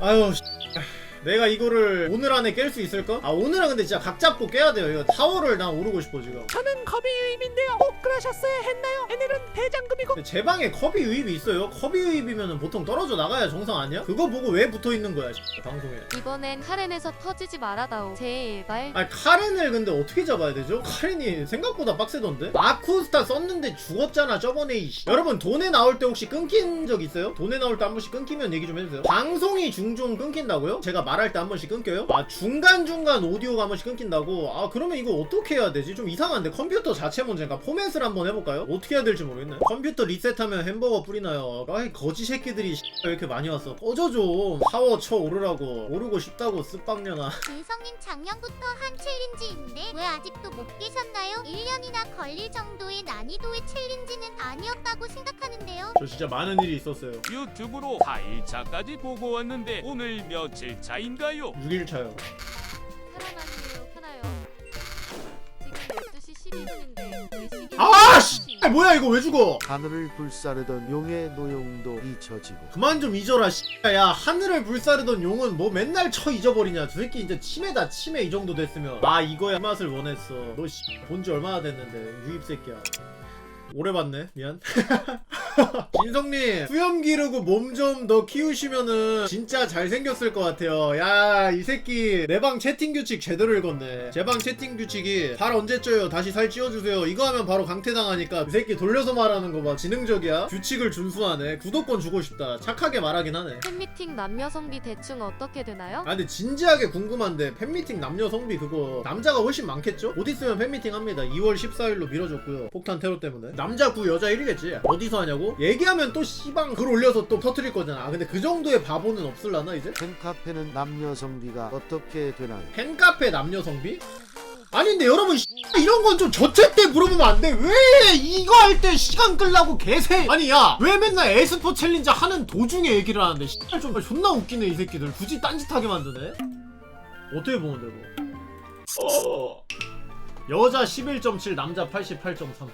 아유 씨. 내가 이거를 오늘 안에 깰 수 있을까? 아 오늘은 근데 진짜 각 잡고 깨야 돼요 이거 타워를 난 오르고 싶어 지금 저는 겁이 유입인데요. 꼭 그러셨어야 했나요? 얘네는 대장금이고 근데 제 방에 컵이 유입이 있어요 컵이 유입이면 보통 떨어져 나가야 정상 아니야? 그거 보고 왜 붙어있는 거야 씨, 방송에 이번엔 카렌에서 터지지 말아다오. 제발. 아니 카렌을 근데 어떻게 잡아야 되죠? 카렌이 생각보다 빡세던데? 아쿠스타 썼는데 죽었잖아 저번에 이씨. 여러분 돈에 나올 때 혹시 끊긴 적 있어요? 돈에 나올 때 한 번씩 끊기면 얘기 좀 해주세요 방송이 중중 끊긴다고요? 제가 말할 때 한 번씩 끊겨요? 아 중간중간 오디오가 한 번씩 끊긴다고? 아 그러면 이거 어떻게 해야 되지? 좀 이상한데 컴퓨터 자체 문제인가? 포맷을 한번 해볼까요? 어떻게 해야 될지 모르겠네 컴퓨터 리셋하면 햄버거 뿌리나요? 아이 거지 새끼들이 씨, 왜 이렇게 많이 왔어 꺼져 좀 파워 쳐 오르라고 오르고 싶다고 쓱빵년아 윤성님 작년부터 한 챌린지인데 왜 아직도 못 깨셨나요? 1년이나 걸릴 정도의 난이도의 챌린지는 아니었다고 생각하는데요. 저 진짜 많은 일이 있었어요. 유튜브로 4일차까지 보고 왔는데 오늘 며칠 차 인가요? 6일차요. 살아나세요. 하나요. 지금 12시 12분인데 왜 시계 아, 씨! 뭐야 이거 왜 죽어? 하늘을 불사르던 용의 노용도 잊혀지고 그만 좀 잊어라, 씨. 야, 하늘을 불사르던 용은 뭐 맨날 쳐 잊어버리냐. 저 새끼 이제 치매다, 치매 이 정도 됐으면. 아, 이거야 맛을 원했어. 너 씨, 본지 얼마나 됐는데. 유입 새끼야. 오래 봤네. 미안. 진성님, 수염 기르고 몸 좀 더 키우시면은 진짜 잘생겼을 것 같아요. 야, 이 새끼 내 방 채팅 규칙 제대로 읽었네. 제 방 채팅 규칙이 발 언제 쪄요? 다시 살 찌워주세요. 이거 하면 바로 강퇴당하니까 이 새끼 돌려서 말하는 거 봐. 지능적이야. 규칙을 준수하네. 구독권 주고 싶다. 착하게 말하긴 하네. 팬미팅 남녀 성비 대충 어떻게 되나요? 아 근데 진지하게 궁금한데 팬미팅 남녀 성비 그거 남자가 훨씬 많겠죠? 곧 있으면 팬미팅 합니다 2월 14일로 미뤄졌고요 폭탄 테러 때문에 남자 9 여자 1이겠지 어디서 하냐고? 얘기하면 또 씨방 글 올려서 또 터트릴 거잖아 아 근데 그 정도의 바보는 없을라나 이제? 팬카페는 남녀 성비가 어떻게 되나요? 팬카페 남녀 성비? 아니 근데 여러분 씨, 이런 건 좀 저체 때 물어보면 안 돼. 왜 이거 할 때 시간 끌라고 개새? 아니 야, 왜 맨날 에스포 챌린지 하는 도중에 얘기를 하는데 씨, 좀 존나 웃기네 이 새끼들. 굳이 딴짓하게 만드네. 어떻게 보면 되고? 어. 여자 11.7, 남자 88.3.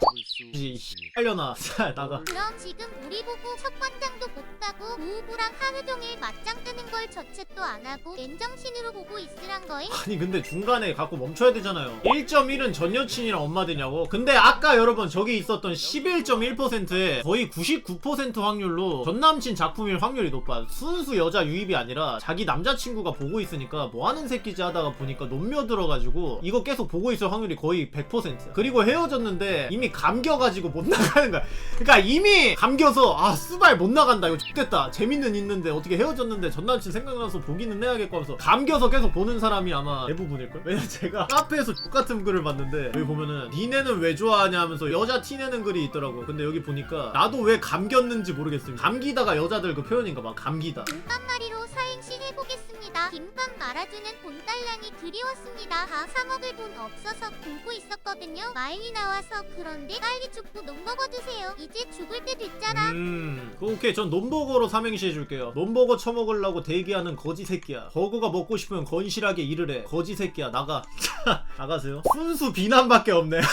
이 씨발려나 나가. 그럼 지금 우리 보고 첫 관장도 못 가고 우우부랑 하루 종일 맞짱 뜨는 걸 저챗도 안 하고 맨정신으로 보고 있으란 거임? 아니 근데 중간에 갖고 멈춰야 되잖아요 1.1은 전 여친이랑 엄마 되냐고 근데 아까 여러분 저기 있었던 11.1%에 거의 99% 확률로 전 남친 작품일 확률이 높아 순수 여자 유입이 아니라 자기 남자친구가 보고 있으니까 뭐하는 새끼지 하다가 보니까 논며 들어가지고 이거 계속 보고 있을 확률이 거의 100% 그리고 헤어졌는데 이미 감겨가지고 못 나가는 거야. 그러니까 이미 감겨서 아 수발 못 나간다. 이거 X됐다. 재밌는 있는데 어떻게 헤어졌는데 전 남친 생각나서 보기는 해야겠고 하면서 감겨서 계속 보는 사람이 아마 대부분일걸? 왜냐면 제가 카페에서 똑같은 글을 봤는데 여기 보면은 니네는 왜 좋아하냐 하면서 여자 티내는 글이 있더라고 근데 여기 보니까 나도 왜 감겼는지 모르겠습니다. 감기다가 여자들 그 표현인가 봐. 감기다. 김밥마리로 사행시 해보겠습니다. 김밥 말아주는 본딸랑이 그리웠습니다. 다 사먹을 돈 없어서 굶고 있었거든요. 마일이 나와서 그런데 빨리 죽고 논 먹어 드세요. 이제 죽을 때 됐잖아. 음, 그 오케이. 전 논버거로 삼행시 해줄게요. 논버거 처먹으려고 대기하는 거지 새끼야. 버거가 먹고 싶으면 건실하게 일을 해. 거지 새끼야. 나가. 나가세요. 순수 비난밖에 없네.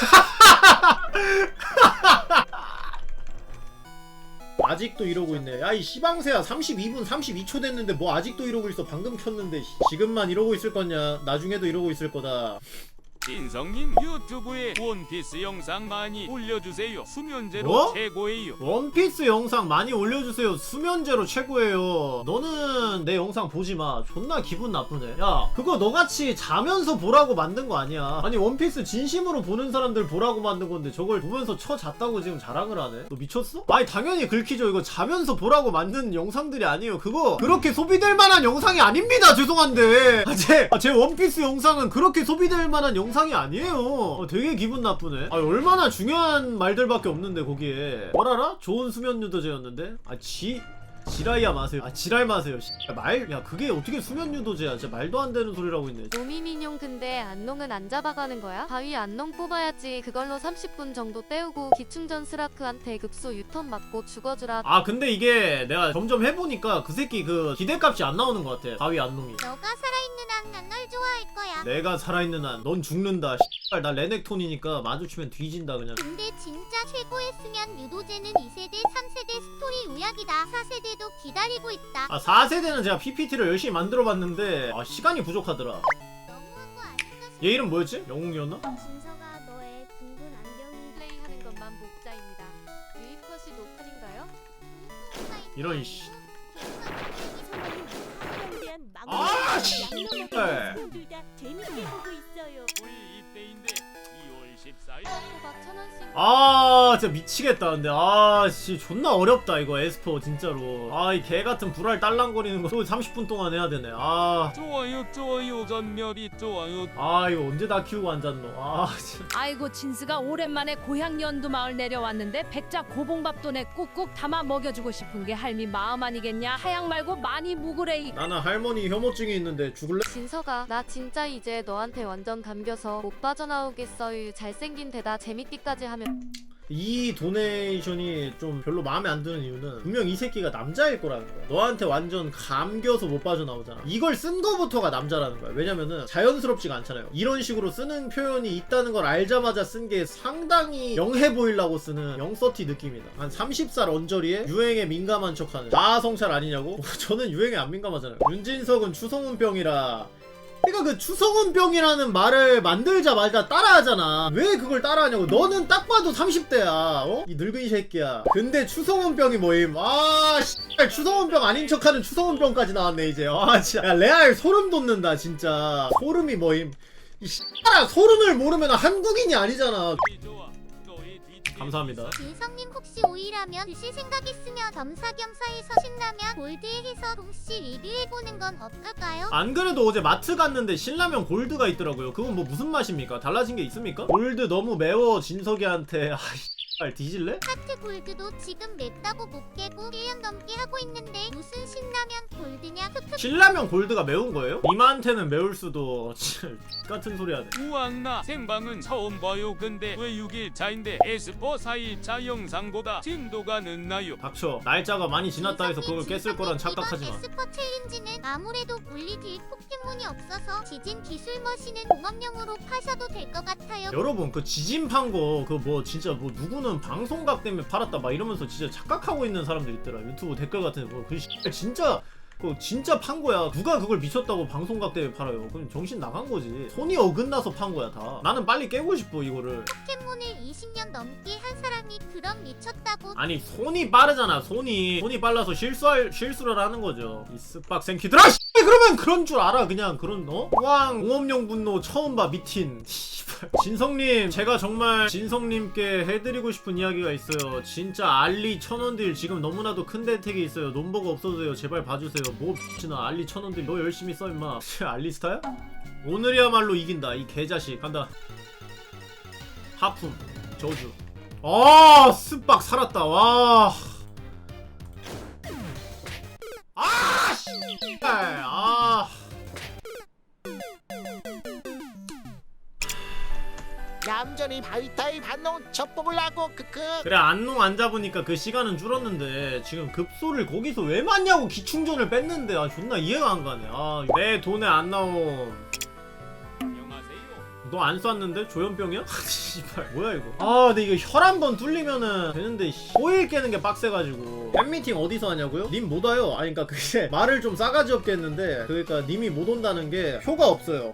아직도 이러고 있네. 야, 이 시방새야. 32분 32초 됐는데 뭐 아직도 이러고 있어. 방금 켰는데. 씨. 지금만 이러고 있을 거냐. 나중에도 이러고 있을 거다. 진성님 유튜브에 원피스 영상 많이 올려주세요. 수면제로 뭐? 최고예요. 원피스 영상 많이 올려주세요. 수면제로 최고예요. 너는 내 영상 보지 마. 존나 기분 나쁘네. 야, 그거 너같이 자면서 보라고 만든 거 아니야. 아니, 원피스 진심으로 보는 사람들 보라고 만든 건데 저걸 보면서 쳐 잤다고 지금 자랑을 하네. 너 미쳤어? 아니, 당연히 긁히죠. 이거 자면서 보라고 만든 영상들이 아니에요. 그거 그렇게 소비될 만한 영상이 아닙니다. 죄송한데. 아, 제, 아, 제 원피스 영상은 그렇게 소비될 만한 영상 이 아니에요. 어, 되게 기분 나쁘네. 아, 얼마나 중요한 말들밖에 없는데 거기에 뭘 알아? 좋은 수면 유도제였는데? 아, 지 지라이야 마세요. 아, 지랄 마세요. 씨. 야, 말, 야, 그게 어떻게 수면 유도제야? 진짜 말도 안 되는 소리라고 있네. 노미민용 근데 안농은 안 잡아가는 거야? 바위 안농 뽑아야지 그걸로 30분 정도 때우고 기충전 스라크한테 극소 유턴 맞고 죽어주라 아, 근데 이게 내가 점점 해보니까 그 새끼 그 기대값이 안 나오는 것 같아. 바위 안농이. 너가 살아있는 한 난 널 좋아할 거야. 내가 살아있는 한 넌 죽는다. 씨발, 나 레넥톤이니까 마주치면 뒤진다 그냥. 근데 진짜 최고였으면 유도제는 2세대, 3세대 스토리 우약이다. 4세대 4세대도 기다리고 있다. 아 4세대는 제가 PPT를 열심히 만들어봤는데 아 시간이 부족하더라 너무한 거 아닐까 얘 이름 뭐였지? 영웅이었나? 진서가 너의 둥근 안경이 플레이하는 것만 복자입니다. 유입컷이 노탄인가요? 이런 씨 아, 씨. 양념 네. 먹는 둘다 재밌게 보고 있어요. 우리 이때인데 2월 14일 호박 천 원씩. 아 진짜 미치겠다. 근데 아씨 존나 어렵다 이거 에스퍼 진짜로. 아 이 개같은 불알 딸랑거리는 거. 30분 동안 해야 되네. 아. 좋아요 좋아요 전멸이 좋아요. 아 이거 언제 다 키우고 앉았노? 아 진짜. 아이고 진스가 오랜만에 고향 연두 마을 내려왔는데 백자 고봉밥 돈에 꾹꾹 담아 먹여주고 싶은 게 할미 마음 아니겠냐? 하양 말고 많이 묵으래 나는 할머니 혐오증이 있는데 죽을래? 진서가 나 진짜 이제 너한테 완전 감겨서 못 빠져나오겠어요. 잘생긴 데다 재밌기까지 하면 이 도네이션이 좀 별로 마음에 안 드는 이유는 분명 이 새끼가 남자일 거라는 거야. 너한테 완전 감겨서 못 빠져나오잖아. 이걸 쓴 거부터가 남자라는 거야. 왜냐면은 자연스럽지가 않잖아요. 이런 식으로 쓰는 표현이 있다는 걸 알자마자 쓴 게 상당히 영해 보이려고 쓰는 영서티 느낌이다. 한 30살 언저리에 유행에 민감한 척하는 자아성찰 아니냐고? 저는 유행에 안 민감하잖아요. 윤진석은 추성훈병이라 그러니까 그 추성훈병이라는 말을 만들자마자 따라하잖아. 왜 그걸 따라하냐고. 너는 딱 봐도 30대야. 어? 이 늙은 새끼야. 근데 추성훈병이 뭐임? 아, 씨발 추성훈병 아닌 척하는 추성훈병까지 나왔네 이제. 아, 진짜. 야, 레알 소름 돋는다 진짜. 소름이 뭐임? 이 씨발아 소름을 모르면 한국인이 아니잖아. 뒤 감사합니다. 진성님 혹시 오이라면 드실 생각 있으면 겸사겸사해서 신라면 골드에 해서 동시 리뷰해보는 건 어떨까요? 안 그래도 어제 마트 갔는데 신라면 골드가 있더라고요. 그건 뭐 무슨 맛입니까? 달라진 게 있습니까? 골드 너무 매워 진석이한테. 아, 씨 발 뒤질래? 하트 골드도 지금 맵다고 못 깨고 1년 넘게 하고 있는데 무슨 신라면 골드냐 흑흑 신라면 골드가 매운 거예요? 이마한테는 매울 수도 같은 소리 하네. 우왕나 생방은 처음 봐요 근데 왜 6일차인데 에스퍼 4일차 영상보다 진도가 늦나요 닥쳐. 날짜가 많이 지났다 해서 그걸 깼을 거란 착각하지 마. 이번 에스퍼 챌린지는 아무래도 분리 딜 포켓몬이 없어서 지진 기술 머신은 공업용으로 파셔도 될 것 같아요 여러분 그 지진 판거 그 뭐 진짜 뭐 누구는 방송각 때문에 팔았다 막 이러면서 진짜 착각하고 있는 사람들 있더라. 유튜브 댓글 같은 거 그 진짜 그 진짜 판 거야. 누가 그걸 미쳤다고 방송각 때문에 팔아요? 그럼 정신 나간 거지. 손이 어긋나서 판 거야 다. 나는 빨리 깨고 싶어 이거를. 포켓몬을 20년 넘게 한 사람이 그럼 미쳤다고? 아니 손이 빠르잖아 손이. 손이 빨라서 실수할 실수를 하는 거죠. 이 스빡 생키들아 씨 그러면 그런 줄 알아. 그냥 그런 어? 왕 공업용 분노 처음 봐 미친. 진성님 제가 정말 진성님께 해드리고 싶은 이야기가 있어요. 진짜 알리 천원딜 지금 너무나도 큰 대택이 있어요. 논버가 없어도 돼요. 제발 봐주세요. 뭐 X나 알리 천원딜 너 열심히 써 임마. 알리스타야? 오늘이야말로 이긴다. 이 개자식. 간다. 하품. 저주. 아 스빡 살았다. 와. 아 씨발 아. 얌전히 바위타입 반농 첫 뽑으려고 크크. 그래 안농 안 잡으니까 그 시간은 줄었는데 지금 급소를 거기서 왜 맞냐고 기충전을 뺐는데 아 존나 이해가 안 가네 아 내 돈에 안 나옴 너 안 쐈는데 조현병이야? 씨발 뭐야 이거 아 근데 이거 혈 한 번 뚫리면은 되는데 씨. 호일 깨는 게 빡세가지고 팬미팅 어디서 하냐고요? 님 못 와요 아니 그니까 그게 말을 좀 싸가지 없게 했는데 그러니까 님이 못 온다는 게 표가 없어요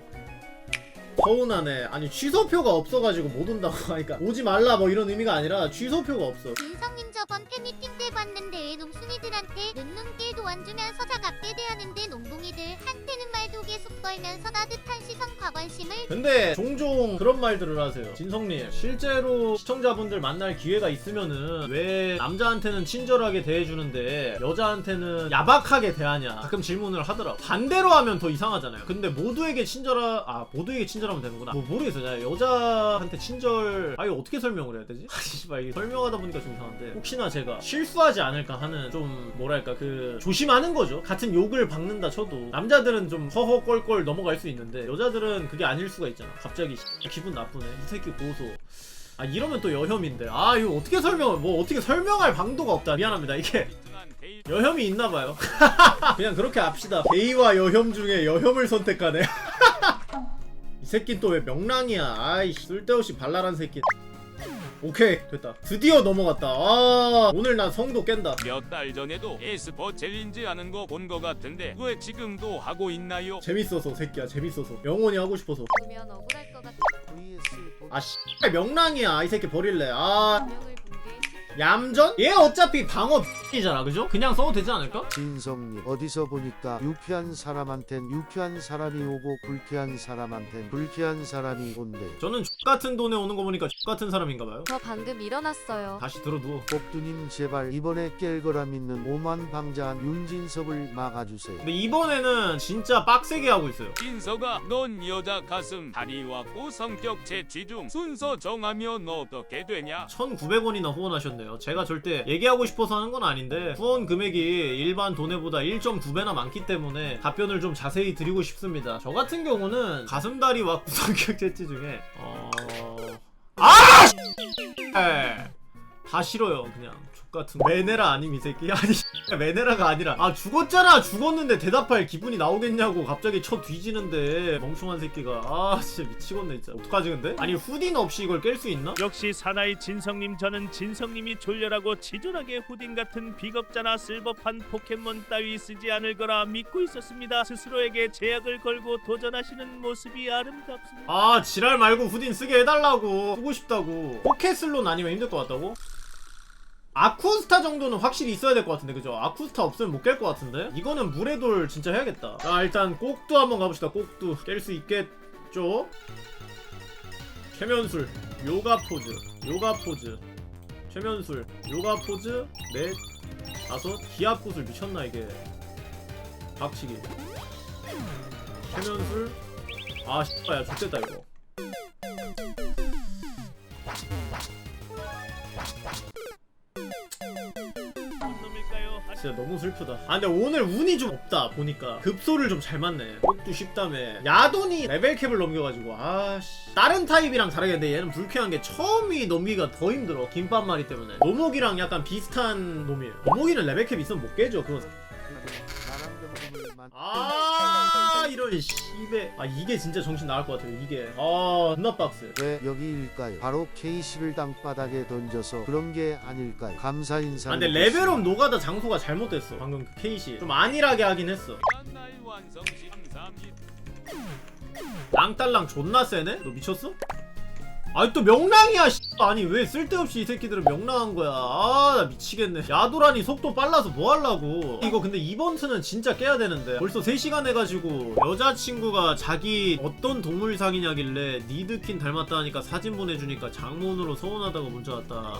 서운하네 아니 취소표가 없어가지고 못 온다고 하니까 오지 말라 뭐 이런 의미가 아니라 취소표가 없어 진성님 저번 팬미팅 때 봤는데 왜 농순이들한테 눈눈길도 안 주면서 사갑게 대하는데 농봉이들 한테는 말도 계 속 걸면서 따뜻한 시선 과관심을 근데 종종 그런 말들을 하세요. 진성님, 실제로 시청자분들 만날 기회가 있으면은 왜 남자한테는 친절하게 대해주는데 여자한테는 야박하게 대하냐? 가끔 질문을 하더라고. 반대로 하면 더 이상하잖아요. 근데 모두에게 친절하, 아, 모두에게 친절 하면 되는구나. 뭐 모르겠어. 요 여자한테 친절, 아, 이거 어떻게 설명을 해야 되지? 아, 씨발, 이게 설명하다 보니까 좀 이상한데. 혹시나 제가 실수하지 않을까 하는 좀, 뭐랄까, 그, 조심하는 거죠. 같은 욕을 박는다 쳐도. 남자들은 좀 허허 껄껄 넘어갈 수 있는데, 여자들은 그게 아닐 수가 있잖아. 갑자기 씨, 기분 나쁘네. 이 새끼 고소. 아 이러면 또 여혐인데 아 이거 어떻게 설명을 뭐 어떻게 설명할 방도가 없다 미안합니다 이게 여혐이 있나봐요 그냥 그렇게 합시다 게이와 여혐 중에 여혐을 선택하네 이 새끼 또 왜 명랑이야? 아이씨 쓸데없이 발랄한 새끼. 오케이 됐다. 드디어 넘어갔다. 아 오늘 난 성도 깬다. 몇 달 전에도 에스퍼 챌린지 하는 거 본 거 같은데 왜 지금도 하고 있나요? 재밌어서 새끼야 재밌어서. 영원히 하고 싶어서. 보면 억울할 것 같아. 아 씨발 명랑이야. 이 새끼 버릴래. 아. 명을. 얌전? 얘 어차피 방어 이잖아 그죠? 그냥 써도 되지 않을까? 진성님 어디서 보니까 유쾌한 사람한텐 유쾌한 사람이 오고 불쾌한 사람한텐 불쾌한 사람이 온대 저는 X같은 돈에 오는 거 보니까 X같은 사람인가봐요 저 방금 일어났어요. 다시 들어 누워 꼭두님 제발 이번에 깰 거라 믿는 오만 방자한 윤진섭을 막아주세요 근데 이번에는 진짜 빡세게 하고 있어요 진서가 넌 여자 가슴 다리 왔고 성격 채취 중 순서 정하면 어떻게 되냐? 1900원이나 후원하셨네요 제가 절대 얘기하고 싶어서 하는 건 아닌데 후원 금액이 일반 돈에보다 1.9배나 많기 때문에 답변을 좀 자세히 드리고 싶습니다 저 같은 경우는 가슴다리와 구성격 채취 중에 어... 아! 에. 다 싫어요 그냥 같은 메네라 아님 이 새끼 아니 메네라가 아니라 아 죽었잖아 죽었는데 대답할 기분이 나오겠냐고 갑자기 쳐 뒤지는데 멍청한 새끼가 아 진짜 미치겠네 진짜 어떡하지 근데? 아니 후딘 없이 이걸 깰 수 있나? 역시 사나이 진성님 저는 진성님이 졸렬하고 지존하게 후딘 같은 비겁자나 쓸법한 포켓몬 따위 쓰지 않을 거라 믿고 있었습니다. 스스로에게 제약을 걸고 도전하시는 모습이 아름답습니다. 아 지랄 말고 후딘 쓰게 해달라고 쓰고 싶다고 포켓슬론 아니면 힘들 것 같다고? 아쿠스타 정도는 확실히 있어야 될 것 같은데 그죠? 아쿠스타 없으면 못 깰 것 같은데? 이거는 물의 돌 진짜 해야겠다. 자 일단 꼭두 한번 가봅시다. 꼭두. 깰 수 있겠죠? 최면술. 요가 포즈. 요가 포즈. 최면술. 요가 포즈. 넷. 다섯. 기압 구슬. 미쳤나 이게? 박치기. 최면술. 아 씨발야 좋겠다 이거 진짜 너무 슬프다. 아 근데 오늘 운이 좀 없다 보니까 급소를 좀 잘 맞네. 꼭도 쉽다며. 야돈이 레벨캡을 넘겨가지고 아씨. 다른 타입이랑 다르겠는데 얘는 불쾌한 게 처음이 넘기가 더 힘들어. 김밥 말이 때문에. 노목이랑 약간 비슷한 놈이에요. 노목이는 레벨캡 있으면 못 깨죠. 그거. 나랑 경험을 만아 이런 씨배. 아 이게 진짜 정신 나갈 것 같아요. 이게. 아 존나 빡세. 왜 여기일까요? 바로 케이시를 땅바닥에 던져서 그런 게 아닐까요? 감사 인사. 아 근데 레벨업 노가다 장소가 잘못됐어. 방금 그 케이시. 좀 안일하게 하긴 했어. 완성 심사입니다. 랑딸랑 존나 세네? 너 미쳤어? 아니 또 명랑이야 씨. 아니 왜 쓸데없이 이 새끼들은 명랑한 거야? 아 나 미치겠네. 야도라니 속도 빨라서 뭐 하려고. 이거 근데 이번 튼은 진짜 깨야 되는데. 벌써 3시간 해가지고 여자친구가 자기 어떤 동물상이냐길래 니드킨 닮았다 하니까 사진 보내주니까 장문으로 서운하다고 문자 왔다.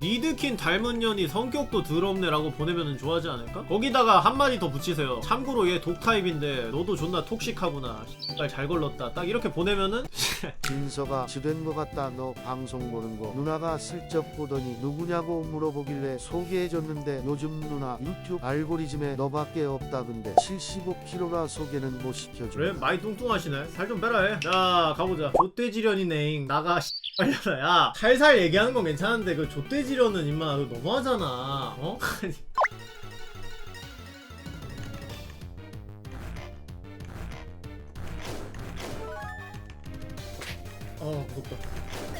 니드킨 닮은 년이 성격도 더럽네 라고 보내면 좋아하지 않을까? 거기다가 한마디 더 붙이세요. 참고로 얘 독타입인데 너도 존나 톡식하구나. 씨발 잘 걸렀다. 딱 이렇게 보내면은 진서가 지된 거 같다. 너 방송 보는 거. 누나가 슬쩍 보더니 누구냐고 물어보길래 소개해줬는데 요즘 누나 유튜브 알고리즘에 너밖에 없다 근데 75kg라 소개는 못 시켜줘. 그래? 많이 뚱뚱하시네. 살 좀 빼라 해자 가보자. 좆돼지련이네 나가 씨발려라 야 살살 얘기하는 건 괜찮은데 그 좆돼지련은 임마 너무하잖아. 어? 아니 어 무섭다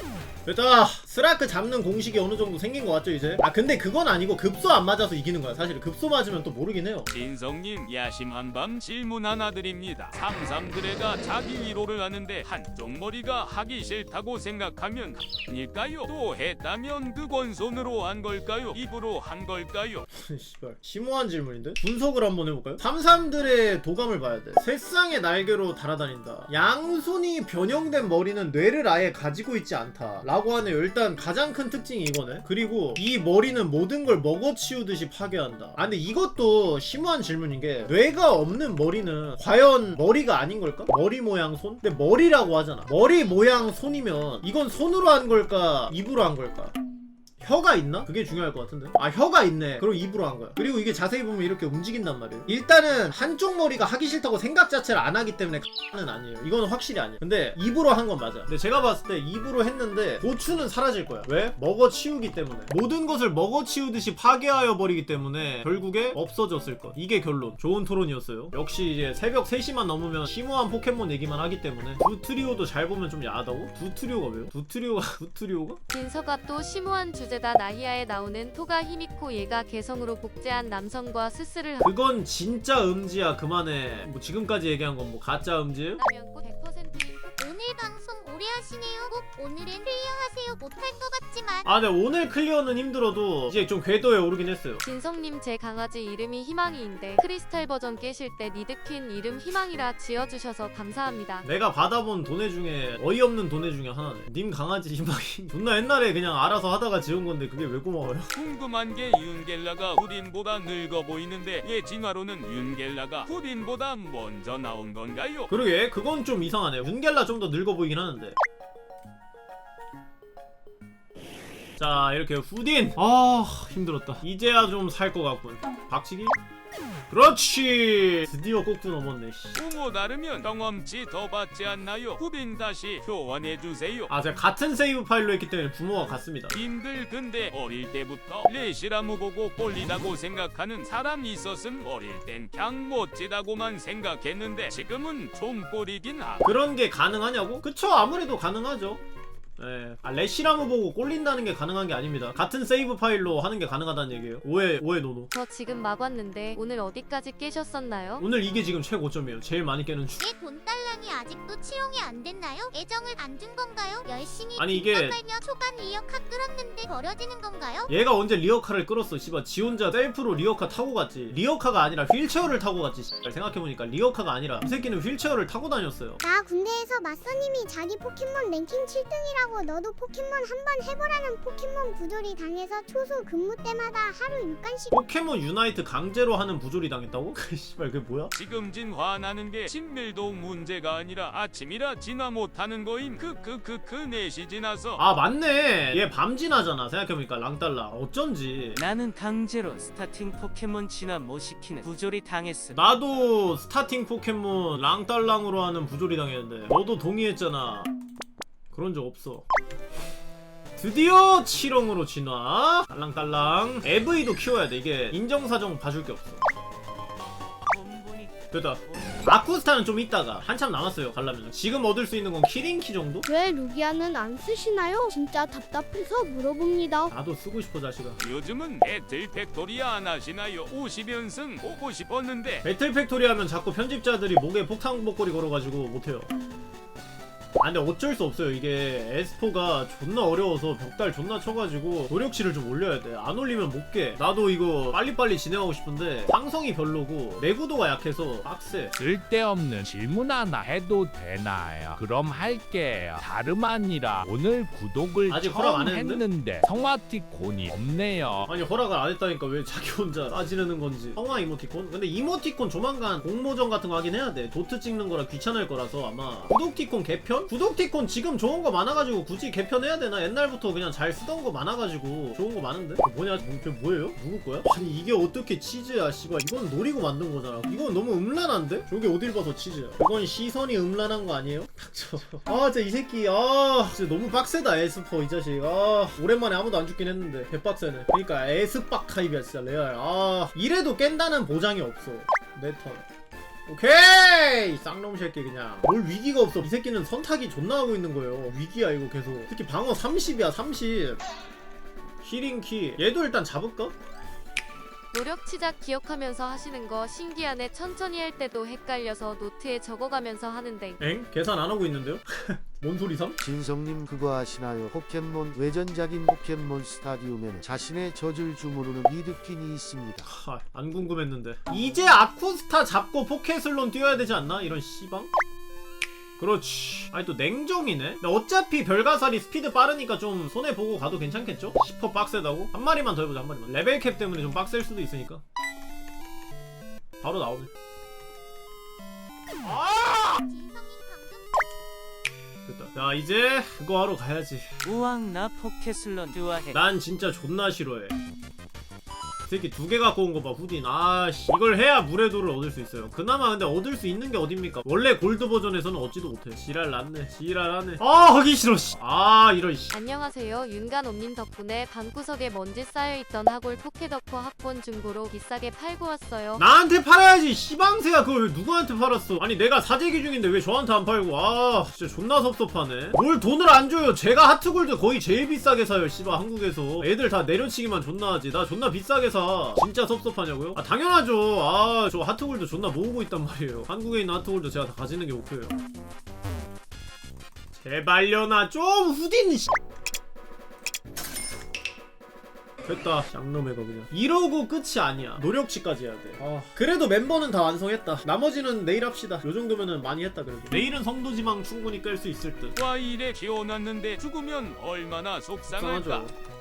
됐다 스라크 잡는 공식이 어느 정도 생긴 것 같죠 이제 아 근데 그건 아니고 급소 안 맞아서 이기는 거야 사실 급소 맞으면 또 모르긴 해요 진성님 야심한 밤 질문 하나 드립니다. 삼삼드레가 자기 위로를 하는데 한쪽 머리가 하기 싫다고 생각하면 아닐까요? 또 했다면 그건 손으로 한 걸까요? 입으로 한 걸까요? 씨발 심오한 질문인데? 분석을 한번 해볼까요? 삼삼들의 도감을 봐야 돼 새쌍의 날개로 달아다닌다 양손이 변형된 머리는 뇌를 아예 가지고 있지 않다 라고 하네요 일단 가장 큰 특징이 이거네 그리고 이 머리는 모든 걸 먹어치우듯이 파괴한다 아 근데 이것도 심오한 질문인 게 뇌가 없는 머리는 과연 머리가 아닌 걸까? 머리 모양 손? 근데 머리라고 하잖아 머리 모양 손이면 이건 손으로 한 걸까? 입으로 한 걸까? 혀가 있나? 그게 중요할 것 같은데. 아 혀가 있네. 그리고 입으로 한 거야. 그리고 이게 자세히 보면 이렇게 움직인단 말이에요. 일단은 한쪽 머리가 하기 싫다고 생각 자체를 안 하기 때문에 는 아니에요. 이거는 확실히 아니에요. 근데 입으로 한 건 맞아 근데 제가 봤을 때 입으로 했는데 고추는 사라질 거야 왜? 먹어 치우기 때문에. 모든 것을 먹어 치우듯이 파괴하여 버리기 때문에 결국에 없어졌을 것. 이게 결론. 좋은 토론이었어요. 역시 이제 새벽 3시만 넘으면 심오한 포켓몬 얘기만 하기 때문에 두 트리오도 잘 보면 좀 야하다고? 두 트리오가 왜요? 두 트리오가 두 트리오가? 진서가 또 심오한 주제 다. 나히아에 나오는 토가 히미코 얘가 개성으로 복제한 남성과 스스를 그건 진짜 음지야. 그만해. 뭐 지금까지 얘기한 건 뭐 가짜 음지예요? 하면 꼭 100%인 오늘 방송 오래 하시네요. 꼭 오늘은 클리어 하세요. 못할 것 같지만 아 근데 오늘 클리어는 힘들어도 이제 좀 궤도에 오르긴 했어요 진성님 제 강아지 이름이 희망이인데 크리스탈 버전 깨실 때 니드퀸 이름 희망이라 지어주셔서 감사합니다. 내가 받아본 돈의 중에 어이없는 돈의 중에 하나네 님 강아지 희망이 존나 옛날에 그냥 알아서 하다가 지은 건데 그게 왜 고마워요? 궁금한 게 윤겔라가 후딘보다 늙어 보이는데 얘 진화로는 윤겔라가 후딘보다 먼저 나온 건가요? 그러게 그건 좀 이상하네 윤겔라 좀 더 늙어 보이긴 하는데 자 이렇게 후딘 아 힘들었다 이제야 좀 살 것 같군 박치기 그렇지 드디어 꼭두 넘었네 씨. 부모 다르면 경험치 더 받지 않나요? 후딘 다시 교환해 주세요. 아 제가 같은 세이브 파일로 했기 때문에 부모가 같습니다 님들 근데 어릴 때부터 레시라무 보고 꼴리다고 생각하는 사람 있었음 어릴 땐 그냥 멋지다고만 생각했는데 지금은 좀 꼴이긴 하 그런 게 가능하냐고? 그쵸 아무래도 가능하죠 예. 아, 레시라무 보고 꼴린다는 게 가능한 게 아닙니다. 같은 세이브 파일로 하는 게 가능하다는 얘기예요. 오해, 오해 노노. 저 지금 막 왔는데 오늘 어디까지 깨셨었나요? 오늘 이게 지금 최고점이에요. 제일 많이 깨는 주. 내 돈달랑이 아직도 치용이 안 됐나요? 애정을 안 준 건가요? 열심히 아니, 이게- 뒷담 초반 리어카 끌었는데 버려지는 건가요? 얘가 언제 리어카를 끌었어, 씨발. 지 혼자 셀프로 리어카 타고 갔지. 리어카가 아니라 휠체어를 타고 갔지, 씨발. 생각해보니까 리어카가 아니라 이 새끼는 휠체어를 타고 다녔어요. 나 군대에서 맞서님이 자기 포켓몬 랭킹 7등이라고 너도 포켓몬 한번 해보라는 포켓몬 부조리 당해서 초소 근무 때마다 하루 6간씩 포켓몬 유나이트 강제로 하는 부조리 당했다고? 씨발, 그게 뭐야? 지금 진화나는 게 친밀도 문제가 아니라 아침이라 진화 못하는 거임 크크크크 넷이 지나서 아, 맞네. 얘 밤진하잖아. 생각해보니까 랑달라. 어쩐지. 나는 강제로 스타팅 포켓몬 진화 못 시키는 부조리 당했음. 나도 스타팅 포켓몬 랑딸랑으로 하는 부조리 당했는데 너도 동의했잖아 그런 적 없어. 드디어 7홍으로 진화. 딸랑딸랑. 에브이도 키워야 돼. 이게 인정사정 봐줄 게 없어. 됐다. 아쿠스타는 좀 있다가 한참 남았어요 가려면 지금 얻을 수 있는 건 키링키 정도? 왜 루기아는 안 쓰시나요? 진짜 답답해서 물어봅니다. 나도 쓰고 싶어 자식아. 요즘은 배틀 팩토리 안 하시나요? 50연승 보고 싶었는데. 배틀 팩토리 하면 자꾸 편집자들이 목에 폭탄 목걸이 걸어가지고 못해요 아 근데 어쩔 수 없어요 이게 에스포가 존나 어려워서 벽달 존나 쳐가지고 노력치를 좀 올려야 돼 안 올리면 못깨 나도 이거 빨리빨리 진행하고 싶은데 상성이 별로고 내구도가 약해서 빡세 쓸데없는 질문 하나 해도 되나요? 그럼 할게요. 다름 아니라 오늘 구독을 아직 허락 안 처음 했는데? 했는데 성화티콘이 없네요. 아니 허락을 안 했다니까 왜 자기 혼자 따지려는 건지 성화 이모티콘? 근데 이모티콘 조만간 공모전 같은 거 하긴 해야 돼 도트 찍는 거라 귀찮을 거라서 아마 구독티콘 개편? 구독티콘 지금 좋은 거 많아가지고 굳이 개편해야 되나? 옛날부터 그냥 잘 쓰던 거 많아가지고 좋은 거 많은데? 그거 뭐냐? 뭐, 그게 뭐예요? 누구 거야? 아니 이게 어떻게 치즈야 씨발 이건 노리고 만든 거잖아 이건 너무 음란한데? 저게 어딜 봐서 치즈야 그건 시선이 음란한 거 아니에요? 아 진짜 이 새끼 아 진짜 너무 빡세다 에스퍼 이 자식 아 오랜만에 아무도 안 죽긴 했는데 개빡세네 그러니까 에스빡 타입이야 진짜 레알 아 이래도 깬다는 보장이 없어 내 턴 오케이! 쌍놈 새끼 그냥. 뭘 위기가 없어. 이 새끼는 선타기 존나 하고 있는 거예요. 위기야 이거 계속. 특히 방어 30이야 30 히링키. 얘도 일단 잡을까? 노력 치작 기억하면서 하시는 거 신기하네. 천천히 할 때도 헷갈려서 노트에 적어가면서 하는데. 엥? 계산 안 하고 있는데요? 뭔 소리 삼? 진성님 그거 아시나요? 포켓몬 외전작인 포켓몬 스타디움에는 자신의 젖을 주무르는 미드킨이 있습니다. 하, 안 궁금했는데 이제 아쿠스타 잡고 포켓슬론 뛰어야 되지 않나? 이런 씨방? 그렇지 아니 또 냉정이네 근데 어차피 별가살이 스피드 빠르니까 좀 손해보고 가도 괜찮겠죠? 10% 빡세다고? 한 마리만 더 해보자 한 마리만 레벨 캡 때문에 좀 빡셀 수도 있으니까 바로 나오네 됐다 자 이제 그거 하러 가야지. 우왕 나 포켓슬런 좋아해. 난 진짜 존나 싫어해. 이 새끼 두 개 갖고 온 거 봐 후딘. 아씨 이걸 해야 물의도를 얻을 수 있어요. 그나마 근데 얻을 수 있는 게 어딥니까? 원래 골드 버전에서는 얻지도 못해. 지랄 났네 지랄하네. 아 하기 싫어 씨. 아 이런 씨. 안녕하세요. 윤간옴님 덕분에 방구석에 먼지 쌓여있던 하골 포켓덕후 학본 중고로 비싸게 팔고 왔어요. 나한테 팔아야지 씨방새야. 그걸 왜 누구한테 팔았어? 아니 내가 사재기 중인데 왜 저한테 안 팔고? 아 진짜 존나 섭섭하네. 뭘 돈을 안 줘요. 제가 하트골드 거의 제일 비싸게 사요 씨발 한국에서. 애들 다 내려치기만 존나 하지. 나 존나 비싸게 사 진짜 섭섭하냐고요? 아 당연하죠. 아 저 하트골드 존나 모으고 있단 말이에요. 한국에 있는 하트골드 제가 다 가지는 게 목표예요. 제발려나. 좀 후딘 씨. 됐다. 쌍놈의 거 그냥. 이러고 끝이 아니야. 노력치까지 해야 돼. 아, 그래도 멤버는 다 완성했다. 나머지는 내일 합시다. 요 정도면은 많이 했다 그래도. 내일은 성도지망 충분히 깰 수 있을 듯. 과일에 키워놨는데 죽으면 얼마나 속상할까? 속상하죠